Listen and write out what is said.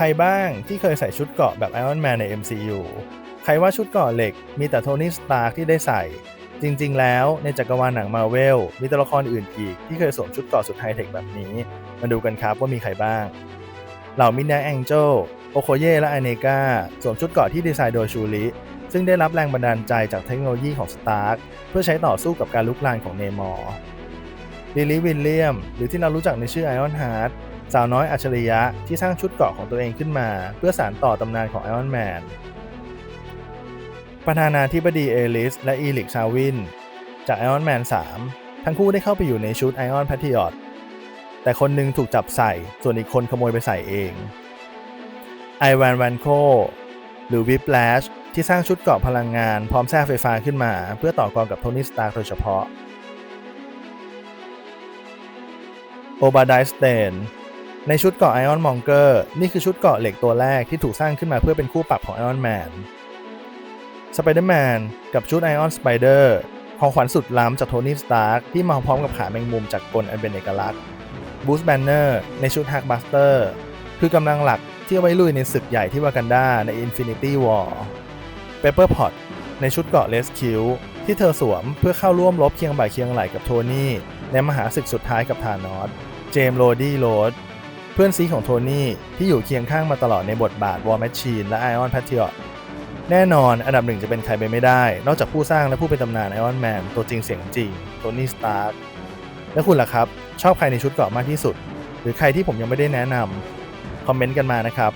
ครบ้างที่เคยใส่ชุดเกราะแบบ Iron Man ใน MCU ใครว่าชุดเกราะเหล็กมีแต่โทนี่สตาร์ที่ได้ใส่ จริง ๆ แล้วในจักรวาลหนังมาเวลมีตัวละครอื่นอีก ที่เคยสวมชุดเกราะสุดไฮเทคแบบนี้ มาดูกันครับว่ามีใครบ้าง เหล่ามินนแองเจลโอโคเย่และอเนกาสวมชุดเกราะที่ดีไซน์โดยชูริซึ่งได้รับแรงบันดาลใจจากเทคโนโลยีของสตาร์เพื่อใช้ต่อสู้กับการลุกลานของเนมอร์ลิลี่วิลเลียม หรือที่เรารู้จักในชื่อไอออนฮาร์ด สาวน้อยอัจฉริยะที่สร้างชุดเกราะของตัวเองขึ้นมา เพื่อสานต่อตำนานของไอออนแมน ประธานาธิบดีเอลิสและอีลิกชาวิน จากไอออนแมน3 ทั้งคู่ได้เข้าไปอยู่ในชุดไอออนแพทิออตแต่คนหนึ่งถูกจับใส่ ส่วนอีกคนขโมยไปใส่เองไอแวนแวนโคหรือวิปแลชที่สร้างชุดเกราะพลังงานพร้อมแทรกไฟฟ้าขึ้นมา เพื่อต่อกรกับโทนี่สตาร์โดยเฉพาะโอบาไดสเตน ในชุดเกาะไอออนมองเกอร์นี่คือชุดเกาะเหล็กตัวแรกที่ถูกสร้างขึ้นมาเพื่อเป็นคู่ปรับของไอออนแมนสไปเดอร์แมนกับชุดไอออนสไปเดอร์ของขวัญสุดล้ำจากโทนี่สตาร์กที่มาพร้อมกับขาแมงมุมจากกลอันเป็นเอกลักษณ์บูสแบนเนอร์ในชุดฮักบัสเตอร์คือกำลังหลักที่เอาไว้ลุยในศึกใหญ่ที่วากันดาใน Infinity War เปเปอร์พอตในชุดเกาะเลสคิวที่เธอสวมเพื่อเข้าร่วมรบเคียงบ่ายเคียงไหลกับโทนี่ในมหาศึกสุดท้ายกับธานอสเจมส์โรดี้โรด เพื่อนซีของโทนี่ที่อยู่เคียงข้างมาตลอดในบทบาทวอร์แมชชีนและไอออนแพทริอตแน่นอนอันดับหนึ่งจะเป็นใครไปไม่ได้ นอกจากผู้สร้างและผู้เป็นตำนานไอออนแมนตัวจริงเสียงจริงโทนี่สตาร์และคุณล่ะครับ ชอบใครในชุดเกราะมากที่สุด หรือใครที่ผมยังไม่ได้แนะนำคอมเมนต์กันมานะครับ